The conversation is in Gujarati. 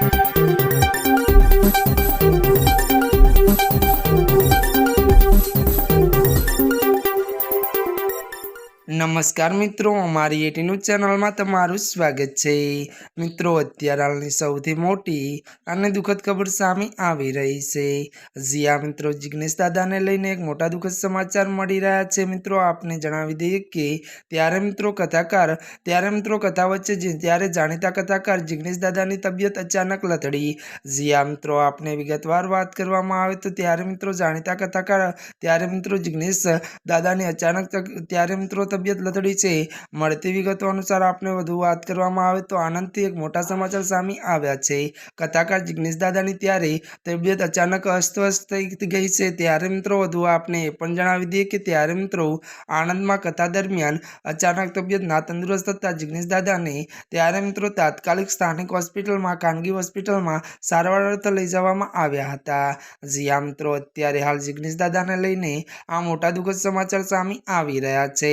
Thank you. નમસ્કાર મિત્રો, અમારી એટી ન્યૂઝ ચેનલમાં તમારું સ્વાગત છે. મિત્રો, અત્યારે હાલની સૌથી મોટી અને દુઃખદ ખબર સામે આવી રહી છે. જીયા મિત્રો, જિગ્નેશ દાદાને લઈને એક મોટા દુઃખદ સમાચાર મળી રહ્યા છે. મિત્રો, આપને જણાવી દઈએ કે ત્યારે મિત્રો કથાકાર, ત્યારે મિત્રો કથા વચ્ચે ત્યારે જાણીતા કથાકાર જિગ્નેશ દાદાની તબિયત અચાનક લથડી. જીયા મિત્રો, આપને વિગતવાર વાત કરવામાં આવે તો ત્યારે મિત્રો જાણીતા કથાકાર, ત્યારે મિત્રો જિગ્નેશ દાદાની અચાનક ત્યારે મિત્રો તબિયત લથડી છે. મળતી વિગતો અનુસાર આપને વધુ વાત કરવામાં આવે તો આનંદથી એક મોટા સમાચાર સામે આવ્યા છે. કથાકાર જિગ્નેશ દાદાની ત્યારે તબિયત અચાનક અસ્તવ્યસ્ત થઈ ગઈ છે. ત્યારે મિત્રો વધુ આપને એ પણ જણાવી દઈએ કે ત્યારે મિત્રો આણંદમાં કથા દરમિયાન અચાનક તબિયત ના તંદુરસ્ત થતાં જિગ્નેશ દાદાને ત્યારે મિત્રો તાત્કાલિક સ્થાનિક હોસ્પિટલમાં, ખાનગી હોસ્પિટલમાં સારવાર અર્થે લઈ જવામાં આવ્યા હતા. જીયા મિત્રો, અત્યારે હાલ જિગ્નેશ દાદાને લઈને આ મોટા દુઃખદ સમાચાર સામે આવી રહ્યા છે.